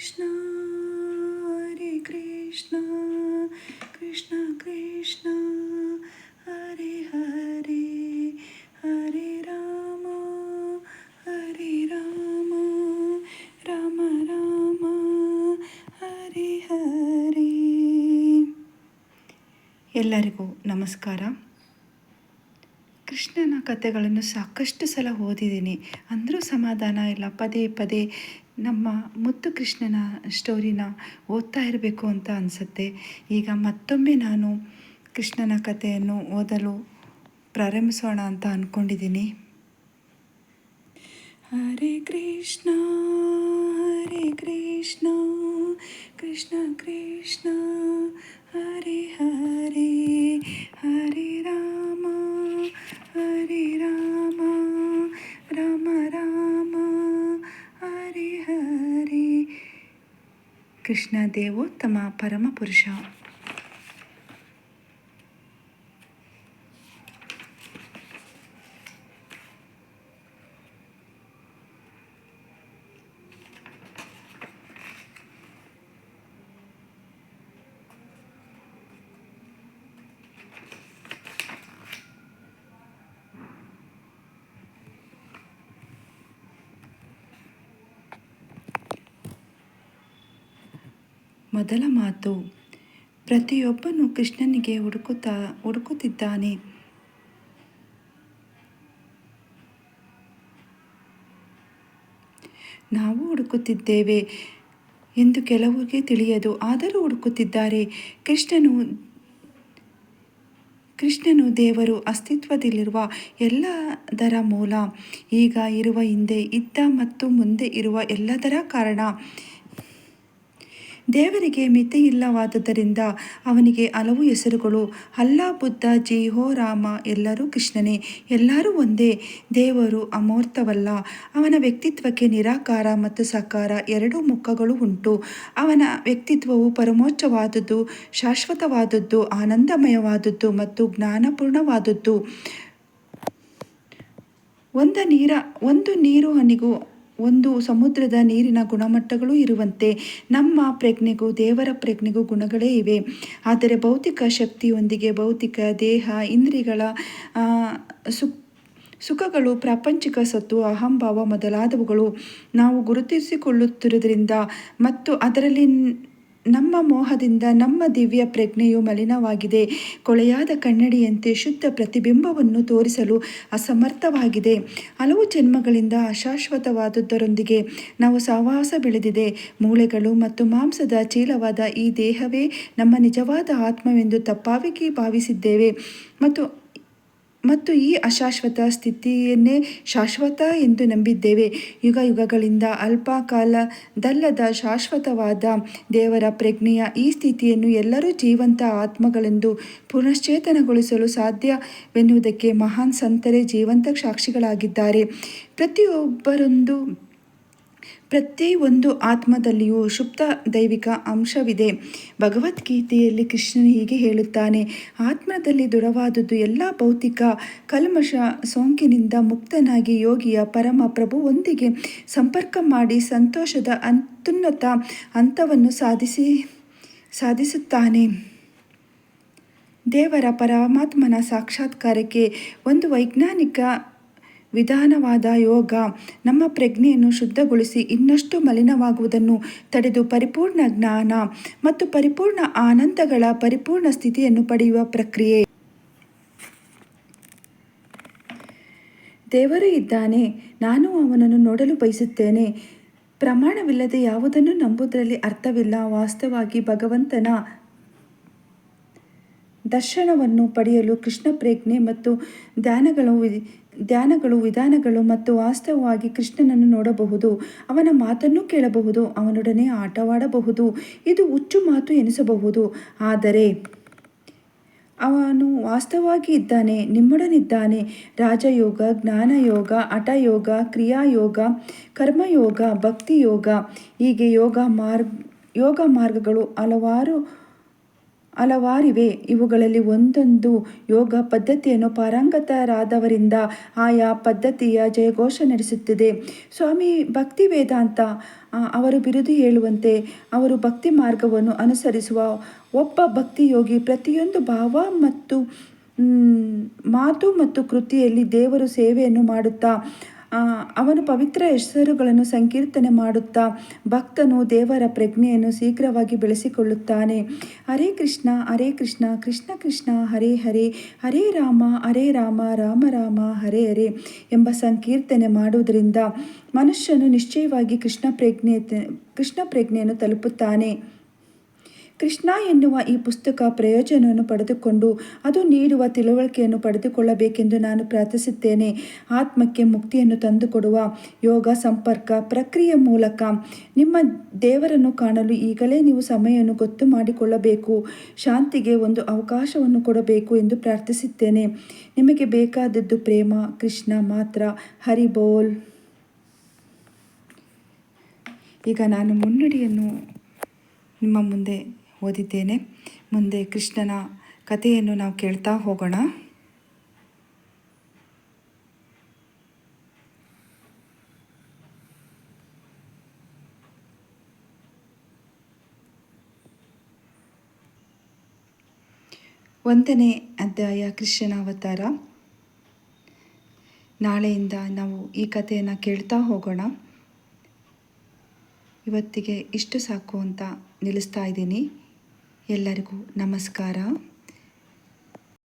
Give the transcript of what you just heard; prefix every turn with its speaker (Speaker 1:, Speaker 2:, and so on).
Speaker 1: ಕೃಷ್ಣ, ಹರೇ ಕೃಷ್ಣ ಕೃಷ್ಣ ಕೃಷ್ಣ, ಹರೇ ಹರೇ ಹರೇ ರಾಮ ಹರೇ ರಾಮ ರಾಮ ರಾಮ, ಹರೇ ಹರೇ. ಎಲ್ಲರಿಗೂ ನಮಸ್ಕಾರ. ಕೃಷ್ಣನ ಕಥೆಗಳನ್ನು ಸಾಕಷ್ಟು ಸಲ ಓದಿದ್ದೀನಿ. ಅಂದರೂ ಸಮಾಧಾನ ಇಲ್ಲ. ಪದೇ ಪದೇ ನಮ್ಮ ಮುತ್ತು ಕೃಷ್ಣನ ಸ್ಟೋರಿನ ಓದ್ತಾ ಇರಬೇಕು ಅಂತ ಅನಿಸುತ್ತೆ. ಈಗ ಮತ್ತೊಮ್ಮೆ ನಾನು ಕೃಷ್ಣನ ಕಥೆಯನ್ನು ಓದಲು ಪ್ರಾರಂಭಿಸೋಣ ಅಂತ ಅಂದ್ಕೊಂಡಿದ್ದೀನಿ ಹರೇ ಕೃಷ್ಣ ಹರೇ ಕೃಷ್ಣ ಕೃಷ್ಣ ಕೃಷ್ಣ, ಹರೇ ಕೃಷ್ಣ ದೇವೋತ್ತಮ ಪರಮ ಪುರುಷ ಮೊದಲ ಮಾತು, ಪ್ರತಿಯೊಬ್ಬನು ಕೃಷ್ಣನಿಗೆ ಹುಡುಕುತ್ತಾ, ಹುಡುಕುತ್ತಿದ್ದಾನೆ. ನಾವು ಹುಡುಕುತ್ತಿದ್ದೇವೆ ಎಂದು ಕೆಲವರಿಗೆ ತಿಳಿಯದು, ಆದರೂ ಹುಡುಕುತ್ತಿದ್ದಾರೆ. ಕೃಷ್ಣನು ಕೃಷ್ಣನು ದೇವರು ಅಸ್ತಿತ್ವದಲ್ಲಿರುವ ಎಲ್ಲದರ ಮೂಲ. ಈಗ ಇರುವ ಹಿಂದೆ ಇದ್ದ ಮತ್ತು ಮುಂದೆ ಇರುವ ಎಲ್ಲದರ ಕಾರಣ. ದೇವರಿಗೆ ಮಿತಿಯಿಲ್ಲವಾದುದರಿಂದ ಅವನಿಗೆ ಹಲವು ಹೆಸರುಗಳು ಅಲ್ಲ ಬುದ್ಧ ಜೀಹೋ ರಾಮ, ಎಲ್ಲರೂ ಕೃಷ್ಣನೇ. ಎಲ್ಲರೂ ಒಂದೇ. ದೇವರು ಅಮೂರ್ತವಲ್ಲ. ಅವನ ವ್ಯಕ್ತಿತ್ವಕ್ಕೆ ನಿರಾಕಾರ ಮತ್ತು ಸಾಕಾರ ಎರಡೂ ಮುಖಗಳು ಉಂಟು. ಅವನ ವ್ಯಕ್ತಿತ್ವವು ಪರಮೋಚ್ಚವಾದದ್ದು, ಶಾಶ್ವತವಾದದ್ದು, ಆನಂದಮಯವಾದದ್ದು ಮತ್ತು ಜ್ಞಾನಪೂರ್ಣವಾದದ್ದು. ಒಂದ ನೀರ, ಒಂದು ನೀರು ಹನಿಗೂ ಒಂದು ಸಮುದ್ರದ ನೀರಿನ ಗುಣಮಟ್ಟಗಳು ಇರುವಂತೆ ನಮ್ಮ ಪ್ರಜ್ಞೆಗೂ, ದೇವರ ಪ್ರಜ್ಞೆಗೂ ಗುಣಗಳೇ ಇವೆ. ಆದರೆ ಭೌತಿಕ ಶಕ್ತಿಯೊಂದಿಗೆ ಭೌತಿಕ ದೇಹ ಇಂದ್ರಿಗಳ ಸುಖ, ಸುಖಗಳು, ಪ್ರಾಪಂಚಿಕ ಸತ್ತು, ಅಹಂಭಾವ ಮೊದಲಾದವುಗಳು ನಾವು ಗುರುತಿಸಿಕೊಳ್ಳುತ್ತಿರುವುದರಿಂದ ಮತ್ತು ಅದರಲ್ಲಿ ನಮ್ಮ ಮೋಹದಿಂದ ನಮ್ಮ ದಿವ್ಯ ಪ್ರಜ್ಞೆಯು ಮಲಿನವಾಗಿದೆ. ಕೊಳೆಯಾದ ಕನ್ನಡಿಯಂತೆ ಶುದ್ಧ ಪ್ರತಿಬಿಂಬವನ್ನು ತೋರಿಸಲು ಅಸಮರ್ಥವಾಗಿದೆ. ಹಲವು ಜನ್ಮಗಳಿಂದ ಅಶಾಶ್ವತವಾದುದರೊಂದಿಗೆ ನಾವು ಸಹವಾಸ ಬೆಳೆದಿದೆ. ಮೂಳೆಗಳು ಮತ್ತು ಮಾಂಸದ ಚೀಲವಾದ ಈ ದೇಹವೇ ನಮ್ಮ ನಿಜವಾದ ಆತ್ಮವೆಂದು ತಪ್ಪಾಗಿ ಭಾವಿಸಿದ್ದೇವೆ. ಮತ್ತು ಮತ್ತು ಈ ಅಶಾಶ್ವತ ಸ್ಥಿತಿಯನ್ನೇ ಶಾಶ್ವತ ಎಂದು ನಂಬಿದ್ದೇವೆ. ಯುಗ ಯುಗಗಳಿಂದ ಅಲ್ಪ ಕಾಲದಲ್ಲದ ಶಾಶ್ವತವಾದ ದೇವರ ಪ್ರಜ್ಞೆಯ ಈ ಸ್ಥಿತಿಯನ್ನು ಎಲ್ಲರೂ ಜೀವಂತ ಆತ್ಮಗಳೆಂದು ಪುನಶ್ಚೇತನಗೊಳಿಸಲು ಸಾಧ್ಯವೆನ್ನುವುದಕ್ಕೆ ಮಹಾನ್ ಸಂತರೇ ಜೀವಂತ ಸಾಕ್ಷಿಗಳಾಗಿದ್ದಾರೆ. ಪ್ರತಿಯೊಬ್ಬರೊಂದು ಪ್ರತಿಯೊಂದು ಆತ್ಮದಲ್ಲಿಯೂ ಸುಪ್ತ ದೈವಿಕ ಅಂಶವಿದೆ. ಭಗವದ್ಗೀತೆಯಲ್ಲಿ ಕೃಷ್ಣನು ಹೀಗೆ ಹೇಳುತ್ತಾನೆ, ಆತ್ಮದಲ್ಲಿ ದೃಢವಾದುದು ಎಲ್ಲ ಭೌತಿಕ ಕಲ್ಮಶ ಸೋಂಕಿನಿಂದ ಮುಕ್ತನಾಗಿ ಯೋಗಿಯ ಪರಮ ಪ್ರಭುವೊಂದಿಗೆ ಸಂಪರ್ಕ ಮಾಡಿ ಸಂತೋಷದ ಅತ್ಯುನ್ನತ ಹಂತವನ್ನು ಸಾಧಿಸಿ, ಸಾಧಿಸುತ್ತಾನೆ. ದೇವರ ಪರಮಾತ್ಮನ ಸಾಕ್ಷಾತ್ಕಾರಕ್ಕೆ ಒಂದು ವೈಜ್ಞಾನಿಕ ವಿಧಾನವಾದ ಯೋಗ ನಮ್ಮ ಪ್ರಜ್ಞೆಯನ್ನು ಶುದ್ಧಗೊಳಿಸಿ ಇನ್ನಷ್ಟು ಮಲಿನವಾಗುವುದನ್ನು ತಡೆದು ಪರಿಪೂರ್ಣ ಜ್ಞಾನ ಮತ್ತು ಪರಿಪೂರ್ಣ ಆನಂದಗಳ ಪರಿಪೂರ್ಣ ಸ್ಥಿತಿಯನ್ನು ಪಡೆಯುವ ಪ್ರಕ್ರಿಯೆ. ದೇವರು ಇದ್ದಾನೆ, ನಾನು ಅವನನ್ನು ನೋಡಲು ಬಯಸುತ್ತೇನೆ. ಪ್ರಮಾಣವಿಲ್ಲದೆ ಯಾವುದನ್ನು ನಂಬುವುದರಲ್ಲಿ ಅರ್ಥವಿಲ್ಲ. ವಾಸ್ತವವಾಗಿ ಭಗವಂತನ ದರ್ಶನವನ್ನು ಪಡೆಯಲು ಕೃಷ್ಣ ಪ್ರಜ್ಞೆ ಮತ್ತು ಧ್ಯಾನಗಳು ಧ್ಯಾನಗಳು, ವಿಧಾನಗಳು ಮತ್ತು ವಾಸ್ತವವಾಗಿ ಕೃಷ್ಣನನ್ನು ನೋಡಬಹುದು. ಅವನ ಮಾತನ್ನು ಕೇಳಬಹುದು, ಅವನೊಡನೆ ಆಟವಾಡಬಹುದು, ಇದು ಹುಚ್ಚು ಮಾತು ಎನಿಸಬಹುದು. ಆದರೆ ಅವನು ವಾಸ್ತವವಾಗಿ ಇದ್ದಾನೆ, ನಿಮ್ಮೊಡನಿದ್ದಾನೆ. ರಾಜಯೋಗ, ಜ್ಞಾನಯೋಗ, ಹಠಯೋಗ, ಕ್ರಿಯಾಯೋಗ, ಕರ್ಮಯೋಗ, ಭಕ್ತಿಯೋಗ, ಹೀಗೆ ಯೋಗ ಮಾರ್ಗ, ಯೋಗ ಮಾರ್ಗಗಳು ಹಲವಾರು ಹಲವಾರಿವೆ. ಇವುಗಳಲ್ಲಿ ಒಂದೊಂದು ಯೋಗ ಪದ್ಧತಿಯನ್ನು ಪಾರಂಗತರಾದವರಿಂದ ಆಯಾ ಪದ್ಧತಿಯ ಜಯಘೋಷ ನಡೆಸುತ್ತಿದೆ. ಸ್ವಾಮಿ ಭಕ್ತಿ ವೇದಾಂತ ಅವರು ಬಿರುದು ಹೇಳುವಂತೆ ಅವರು ಭಕ್ತಿ ಮಾರ್ಗವನ್ನು ಅನುಸರಿಸುವ ಒಬ್ಬ ಭಕ್ತಿಯೋಗಿ ಪ್ರತಿಯೊಂದು ಭಾವ ಮತ್ತು ಮಾತು ಮತ್ತು ಕೃತಿಯಲ್ಲಿ ದೇವರು ಸೇವೆಯನ್ನು ಮಾಡುತ್ತಾ ಅವನು ಪವಿತ್ರ ಹೆಸರುಗಳನ್ನು ಸಂಕೀರ್ತನೆ ಮಾಡುತ್ತಾ ಭಕ್ತನು ದೇವರ ಪ್ರಜ್ಞೆಯನ್ನು ಶೀಘ್ರವಾಗಿ ಬೆಳೆಸಿಕೊಳ್ಳುತ್ತಾನೆ. ಹರೇ ಕೃಷ್ಣ ಹರೇ ಕೃಷ್ಣ ಕೃಷ್ಣ ಕೃಷ್ಣ, ಹರೇ ಹರೇ ಹರೇ ರಾಮ ಹರೇ ರಾಮ ರಾಮ ರಾಮ, ಹರೇ ಹರೇ ಎಂಬ ಸಂಕೀರ್ತನೆ ಮಾಡುವುದರಿಂದ ಮನುಷ್ಯನು ನಿಶ್ಚಯವಾಗಿ ಕೃಷ್ಣ ಪ್ರಜ್ಞೆ, ಕೃಷ್ಣ ಪ್ರಜ್ಞೆಯನ್ನು ತಲುಪುತ್ತಾನೆ. ಕೃಷ್ಣ ಎನ್ನುವ ಈ ಪುಸ್ತಕ ಪ್ರಯೋಜನವನ್ನು ಪಡೆದುಕೊಂಡು ಅದು ನೀಡುವ ತಿಳುವಳಿಕೆಯನ್ನು ಪಡೆದುಕೊಳ್ಳಬೇಕೆಂದು ನಾನು ಪ್ರಾರ್ಥಿಸುತ್ತೇನೆ. ಆತ್ಮಕ್ಕೆ ಮುಕ್ತಿಯನ್ನು ತಂದುಕೊಡುವ ಯೋಗ, ಸಂಪರ್ಕ, ಪ್ರಕ್ರಿಯೆ ಮೂಲಕ ನಿಮ್ಮ ದೇವರನ್ನು ಕಾಣಲು ಈಗಲೇ ನೀವು ಸಮಯವನ್ನು ಗೊತ್ತು ಮಾಡಿಕೊಳ್ಳಬೇಕು. ಶಾಂತಿಗೆ ಒಂದು ಅವಕಾಶವನ್ನು ಕೊಡಬೇಕು ಎಂದು ಪ್ರಾರ್ಥಿಸುತ್ತೇನೆ. ನಿಮಗೆ ಬೇಕಾದದ್ದು ಪ್ರೇಮ, ಕೃಷ್ಣ ಮಾತ್ರ. ಹರಿಬೋಲ್ ಈಗ ನಾನು ಮುನ್ನುಡಿಯನ್ನು ನಿಮ್ಮ ಮುಂದೆ ಓದಿದ್ದೇನೆ. ಮುಂದೆ ಕೃಷ್ಣನ ಕಥೆಯನ್ನು ನಾವು ಕೇಳ್ತಾ ಹೋಗೋಣ. ಒಂದನೇ ಅಧ್ಯಾಯ ಕೃಷ್ಣನ ಅವತಾರ. ನಾಳೆಯಿಂದ ನಾವು ಈ ಕಥೆಯನ್ನು ಕೇಳ್ತಾ ಹೋಗೋಣ. ಇವತ್ತಿಗೆ ಇಷ್ಟು ಸಾಕು ಅಂತ ನಿಲ್ಲಿಸ್ತಾ ಇದ್ದೀನಿ. ಎಲ್ಲರಿಗೂ ನಮಸ್ಕಾರ.